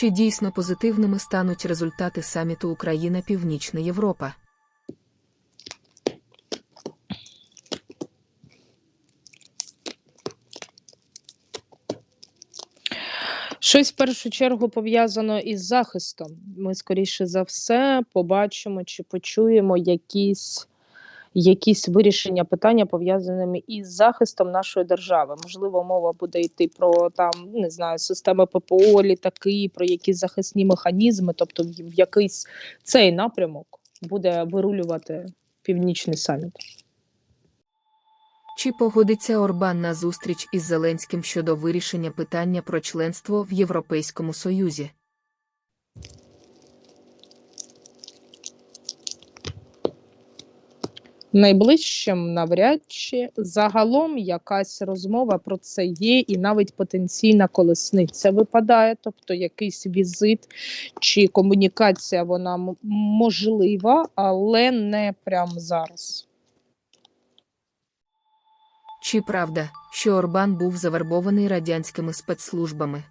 Чи дійсно позитивними стануть результати саміту Україна Північна Європа? Щось в першу чергу пов'язано із захистом. Ми, скоріше за все, побачимо чи почуємо якісь, якісь вирішення питання пов'язаними із захистом нашої держави. Можливо, мова буде йти про там не знаю, системи ППО, літаки, про якісь захисні механізми, тобто в, якийсь цей напрямок буде вирулювати північний саміт. Чи погодиться Орбан на зустріч із Зеленським щодо вирішення питання про членство в Європейському Союзі? Найближчим навряд чи загалом якась розмова про це є, і навіть потенційна колесниця випадає, тобто якийсь візит чи комунікація вона можлива, але не прямо зараз. Чи правда, що Орбан був завербований радянськими спецслужбами?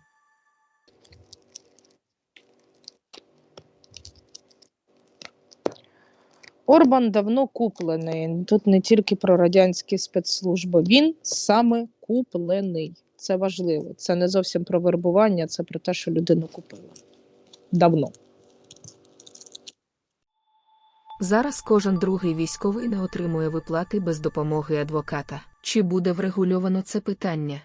Орбан давно куплений. Тут не тільки про радянські спецслужби. Він саме куплений. Це важливо. Це не зовсім про вербування, це про те, що людину купили. Давно. Зараз кожен другий військовий не отримує виплати без допомоги адвоката. Чи буде врегульовано це питання?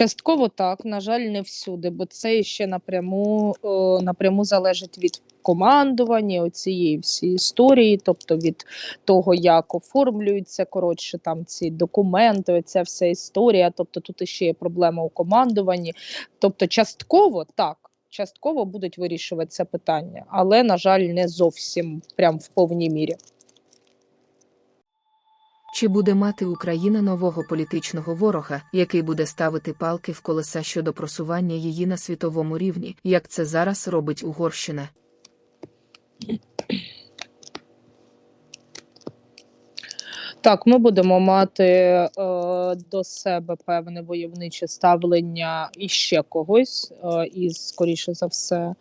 Частково так, на жаль, не всюди, бо це ще напряму, е, напряму залежить від командування цієї всієї історії, тобто від того, як оформлюються коротше там ці документи, оця вся історія. Тобто тут ще є проблема у командуванні. Тобто, частково так. Частково будуть вирішувати це питання, але, на жаль, не зовсім прям в повній мірі. Чи буде мати Україна нового політичного ворога, який буде ставити палки в колеса щодо просування її на світовому рівні, як це зараз робить Угорщина? Так, ми будемо мати е, до себе певне войовниче ставлення іще когось, е, із, скоріше за все,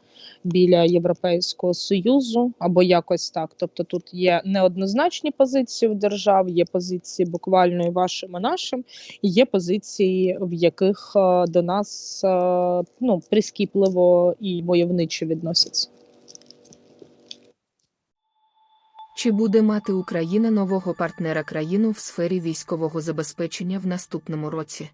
біля Європейського Союзу або якось так. Тобто тут є неоднозначні позиції в держав, є позиції буквально і вашим і нашим, і є позиції, в яких е, до нас е, ну, прискіпливо і войовниче відносяться. Чи буде мати Україна нового партнера країну в сфері військового забезпечення в наступному році?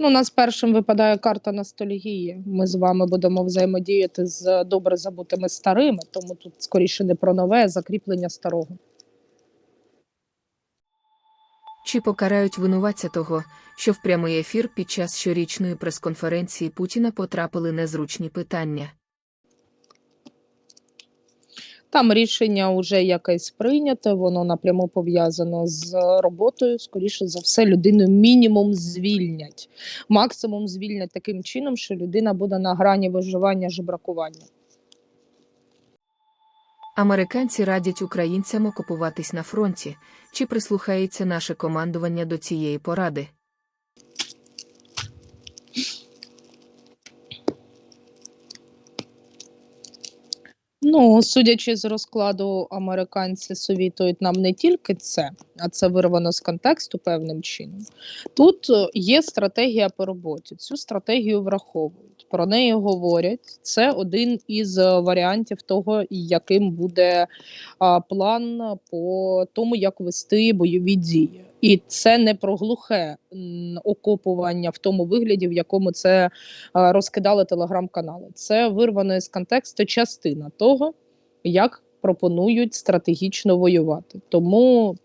Ну, у нас першим випадає карта ностальгії. Ми з вами будемо взаємодіяти з добре забутими старими, тому тут скоріше не про нове, а закріплення старого. Чи покарають винуватця того, що в прямий ефір під час щорічної прес-конференції Путіна потрапили незручні питання? Там рішення вже якесь прийняте, воно напряму пов'язано з роботою. Скоріше за все, людину мінімум звільнять. Максимум звільнять таким чином, що людина буде на грані виживання жебракування. Американці радять українцям окупуватись на фронті, чи прислухається наше командування до цієї поради? Ну, судячи з розкладу, американці совітують нам не тільки це, а це вирвано з контексту певним чином. Тут е, є стратегія по роботі. Цю стратегію враховують. Про неї говорять. Це один із е, варіантів того, яким буде план по тому, як вести бойові дії. І це не про глухе окопування в тому вигляді, в якому це а, розкидали телеграм-канали. Це вирвано із контексту частина того, як пропонують стратегічно воювати. Тому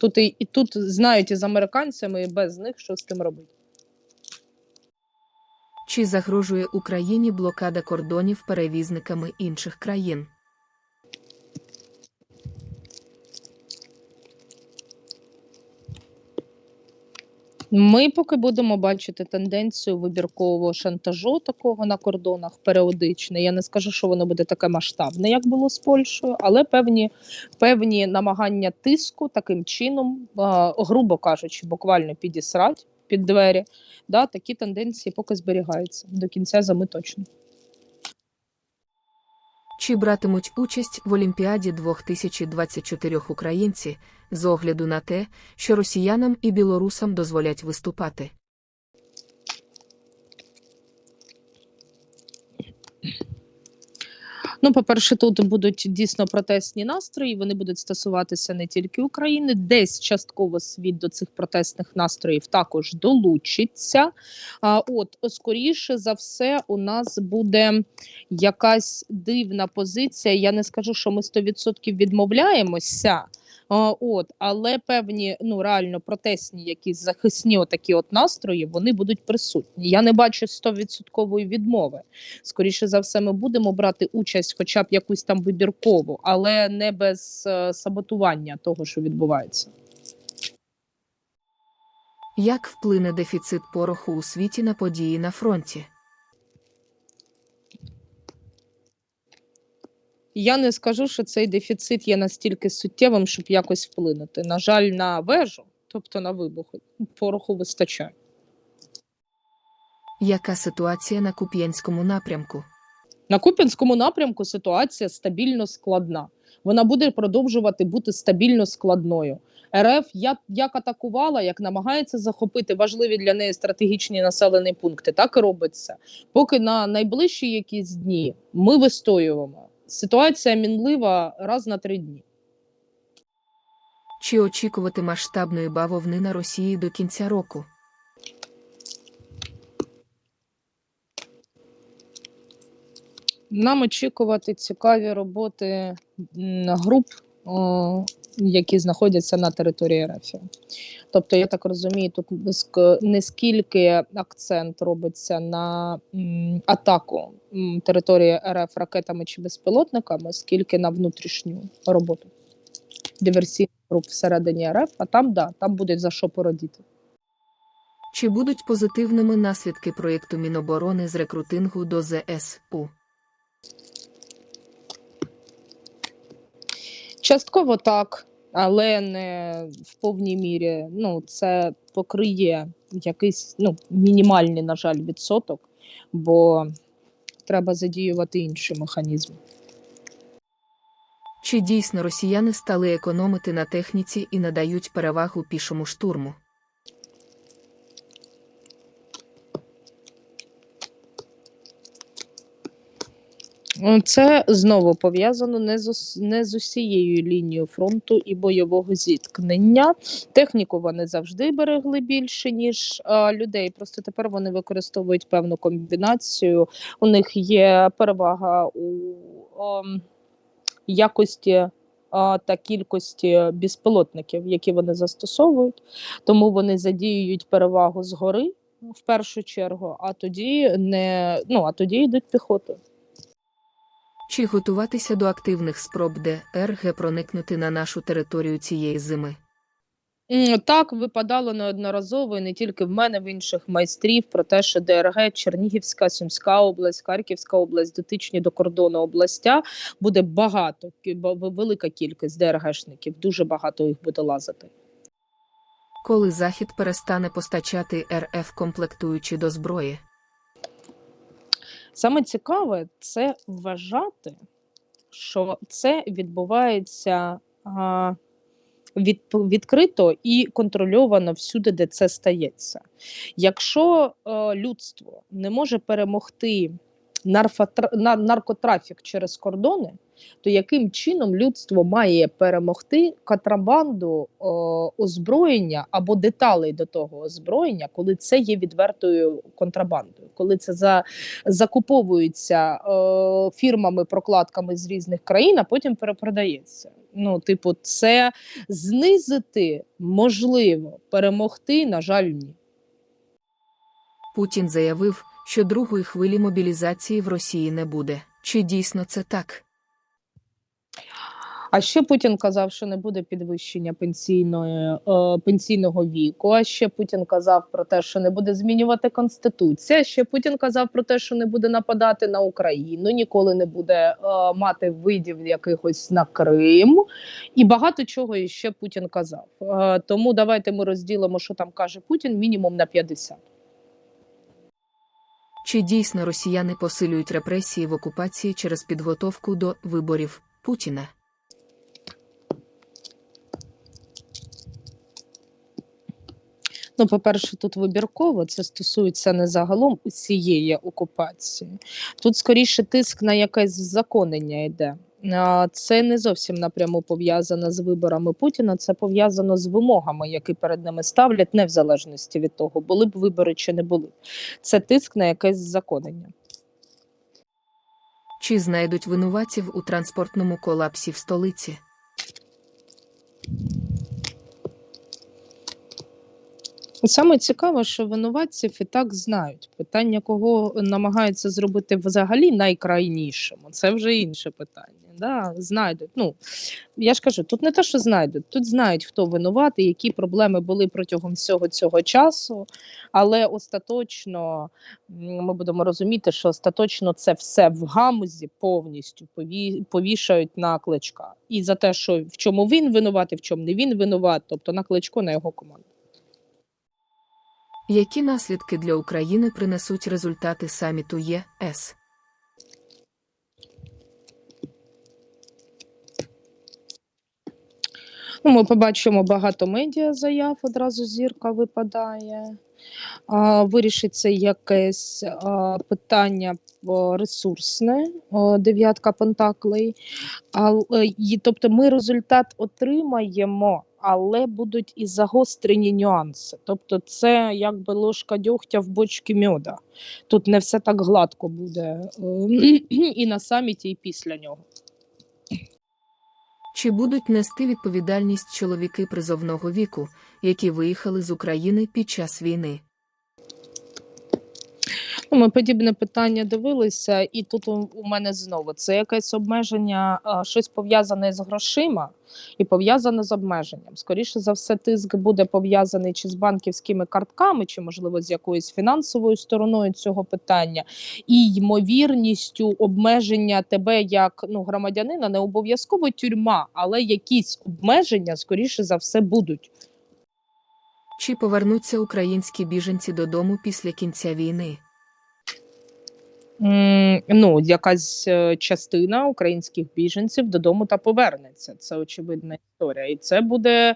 тут і, і тут знають із американцями, і без них що з тим робити. Чи загрожує Україні блокада кордонів перевізниками інших країн? Ми поки будемо бачити тенденцію вибіркового шантажу такого на кордонах періодично. Я не скажу, що воно буде таке масштабне, як було з Польщею, але певні, певні намагання тиску таким чином, грубо кажучи, буквально підісрать під двері. Да, такі тенденції поки зберігаються до кінця зими точно. Чи братимуть участь в Олімпіаді 2024 українці з огляду на те, що росіянам і білорусам дозволять виступати? Ну, по-перше, тут будуть дійсно протестні настрої. Вони будуть стосуватися не тільки України, десь частково світ до цих протестних настроїв також долучиться. А, от, скоріше за все, у нас буде якась дивна позиція. Я не скажу, що ми 100% відмовляємося. От, але певні ну реально протестні, якісь захисні отакі от настрої, вони будуть присутні. Я не бачу 100% відмови. Скоріше за все, ми будемо брати участь, хоча б якусь там вибіркову, але не без е, саботування того, що відбувається. Як вплине дефіцит пороху у світі на події на фронті? Я не скажу, що цей дефіцит є настільки суттєвим, щоб якось вплинути. На жаль, на вежу, тобто на вибухи, пороху вистачає. Яка ситуація на Куп'янському напрямку? На Куп'янському напрямку ситуація стабільно складна. Вона буде продовжувати бути стабільно складною. РФ як, як атакувала, як намагається захопити важливі для неї стратегічні населені пункти, так і робиться. Поки на найближчі якісь дні ми вистоюємо. Ситуація мінлива раз на три дні. Чи очікувати масштабної бавовни на Росії до кінця року? Нам очікувати цікаві роботи груп, які знаходяться на території РФ. Тобто, я так розумію, тут ск- не скільки акцент робиться на атаку території РФ ракетами чи безпілотниками, скільки на внутрішню роботу диверсійних груп всередині РФ, а там да, там буде за що породіти. Чи будуть позитивними наслідки проєкту Міноборони з рекрутингу до ЗСУ? Частково так, але не в повній мірі. Ну, це покриє якийсь ну, мінімальний, на жаль, відсоток, бо треба задіювати інші механізми. Чи дійсно росіяни стали економити на техніці і надають перевагу пішому штурму? Це знову пов'язано не з не з усією лінією фронту і бойового зіткнення. Техніку вони завжди берегли більше, ніж а, людей. Просто тепер вони використовують певну комбінацію. У них є перевага у ем, якості та кількості безпілотників, які вони застосовують. Тому вони задіюють перевагу згори в першу чергу, а тоді не ну а тоді йдуть піхотою. Чи готуватися до активних спроб ДРГ проникнути на нашу територію цієї зими? Так, випадало неодноразово, і не тільки в мене, в інших майстрів, про те, що ДРГ, Чернігівська, Сумська область, Харківська область, дотичні до кордону областя, буде багато, велика кількість ДРГшників, дуже багато їх буде лазити. Коли Захід перестане постачати РФ комплектуючі до зброї? Саме цікаве це вважати, що це відбувається а, від, відкрито і контрольовано всюди, де це стається. Якщо а, людство не може перемогти наркотрафік через кордони, то яким чином людство має перемогти контрабанду е, озброєння або деталей до того озброєння, коли це є відвертою контрабандою, коли це за закуповується е, фірмами, прокладками з різних країн, а потім перепродається. Ну, типу, це знизити можливо, перемогти, на жаль, ні. Путін заявив, що другої хвилі мобілізації в Росії не буде. Чи дійсно це так? А ще Путін казав, що не буде підвищення пенсійної, е, пенсійного віку. А ще Путін казав про те, що не буде змінювати конституція. Ще Путін казав про те, що не буде нападати на Україну, ніколи не буде е, мати видів якихось на Крим, і багато чого іще Путін казав. Е, тому давайте ми розділимо, що там каже Путін, мінімум на 50. Чи дійсно росіяни посилюють репресії в окупації через підготовку до виборів Путіна? Ну, по-перше, тут вибірково це стосується не загалом усієї окупації. Тут скоріше тиск на якесь законення йде. Це не зовсім напряму пов'язано з виборами Путіна, це пов'язано з вимогами, які перед ними ставлять, не в залежності від того, були б вибори чи не були. Це тиск на якесь законення. Чи знайдуть винуватців у транспортному колапсі в столиці? Саме цікаве, що винуватців і так знають. Питання, кого намагаються зробити взагалі найкрайнішим, це вже інше питання. Да, знайдуть. Ну я ж кажу, тут не те, що знайдуть, тут знають, хто винуватий, які проблеми були протягом всього цього часу. Але остаточно ми будемо розуміти, що остаточно це все в гамузі повністю пові- повішають на кличка. І за те, що в чому він винуватий, в чому не він винуват, тобто на кличко на його команду. Які наслідки для України принесуть результати саміту ЄС? Ну, ми побачимо багато медіа заяв, одразу зірка випадає. Вирішиться якесь питання ресурсне, дев'ятка пентаклей. А, тобто ми результат отримаємо, але будуть і загострені нюанси. Тобто, це якби ложка дьогтя в бочці мьода. Тут не все так гладко буде е, і на саміті, і після нього. Чи будуть нести відповідальність чоловіки призовного віку, які виїхали з України під час війни? Ну, Ми подібне питання дивилися, і тут у, мене знову це якесь обмеження, щось пов'язане з грошима і пов'язане з обмеженням. Скоріше за все, тиск буде пов'язаний чи з банківськими картками, чи можливо з якоюсь фінансовою стороною цього питання, і ймовірністю обмеження тебе як ну громадянина, не обов'язково тюрма, але якісь обмеження скоріше за все будуть. Чи повернуться українські біженці додому після кінця війни? Ну, якась е, частина українських біженців додому та повернеться. Це очевидна історія. І це буде,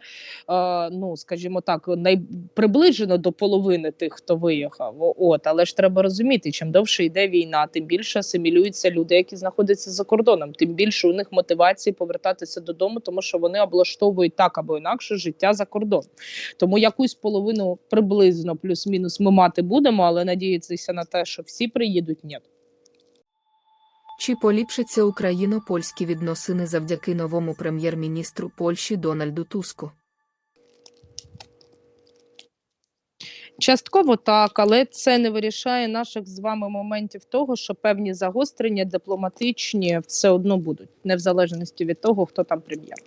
е, ну скажімо так, най... приближено до половини тих, хто виїхав. От, але ж треба розуміти, чим довше йде війна, тим більше асимілюються люди, які знаходяться за кордоном, тим більше у них мотивації повертатися додому, тому що вони облаштовують так або інакше життя за кордоном. Тому якусь половину приблизно плюс-мінус ми мати будемо, але надіятися на те, що всі приїдуть, ні. Чи поліпшаться україно-польські відносини завдяки новому прем'єр-міністру Польщі Дональду Туску? Частково так, але це не вирішає наших з вами моментів того, що певні загострення дипломатичні все одно будуть, не в залежності від того, хто там прем'єр.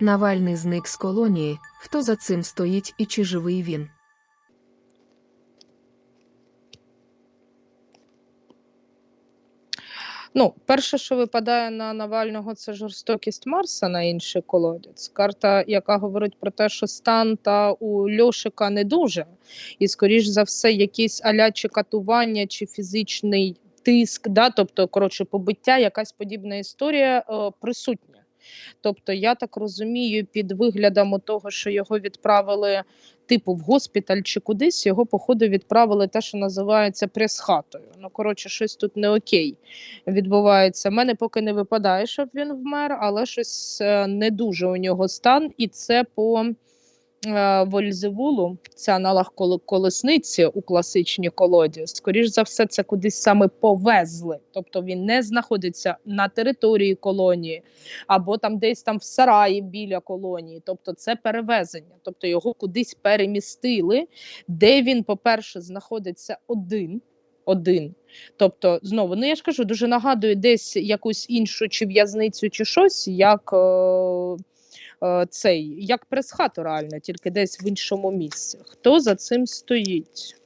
Навальний зник з колонії. Хто за цим стоїть і чи живий він? Ну, перше, що випадає на Навального, це жорстокість Марса на інший колодязь. Карта, яка говорить про те, що стан та у Льошика не дуже, і, скоріш за все, якісь аля чи катування, чи фізичний тиск, да, тобто, коротше, побиття, якась подібна історія е, присутня. Тобто, я так розумію, під виглядом того, що його відправили типу в госпіталь чи кудись, його, походу, відправили те, що називається прес-хатою. Ну, коротше, щось тут не окей відбувається. Мене поки не випадає, щоб він вмер, але щось е, не дуже у нього стан, і це по Вользевулу, це аналог колесниці у класичній колоді. Скоріш за все, це кудись саме повезли. Тобто він не знаходиться на території колонії або там десь там в сараї біля колонії. Тобто це перевезення. Тобто його кудись перемістили, де він, по-перше, знаходиться один. один. Тобто, знову, ну я ж кажу, дуже нагадує десь якусь іншу чи в'язницю, чи щось, як е, е, цей, як прес-хату реально, тільки десь в іншому місці. Хто за цим стоїть?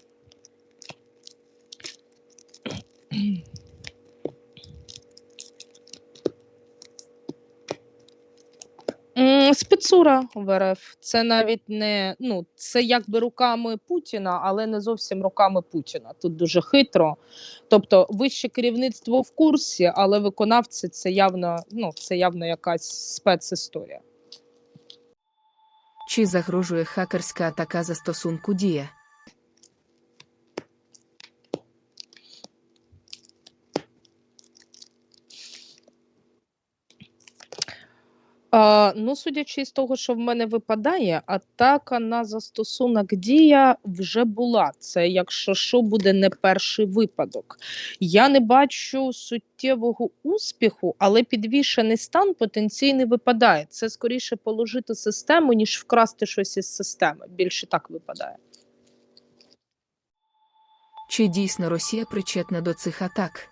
Спецура в РФ. Це навіть не ну, це якби руками Путіна, але не зовсім руками Путіна. Тут дуже хитро. Тобто, вище керівництво в курсі, але виконавці це явно, ну, це явно якась спецісторія. Чи загрожує хакерська атака застосунку Дія? А, ну, судячи з того, що в мене випадає, атака на застосунок дія вже була. Це, якщо що, буде не перший випадок. Я не бачу суттєвого успіху, але підвішений стан потенційний випадає. Це скоріше положити систему, ніж вкрасти щось із системи. Більше так випадає. Чи дійсно Росія причетна до цих атак?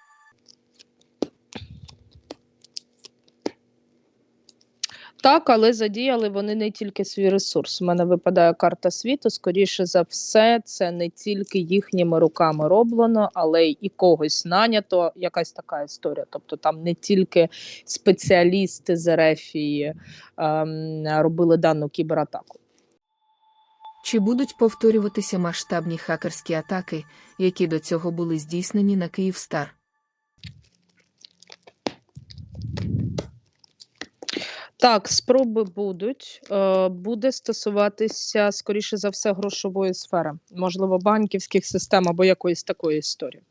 Так, але задіяли вони не тільки свій ресурс. У мене випадає карта світу. Скоріше за все, це не тільки їхніми руками роблено, але й когось нанято. Якась така історія. Тобто там не тільки спеціалісти з Ерефії ем, робили дану кібератаку. Чи будуть повторюватися масштабні хакерські атаки, які до цього були здійснені на Київстар? Так, спроби будуть. Е, буде стосуватися, скоріше за все, грошової сфери, можливо, банківських систем або якоїсь такої історії.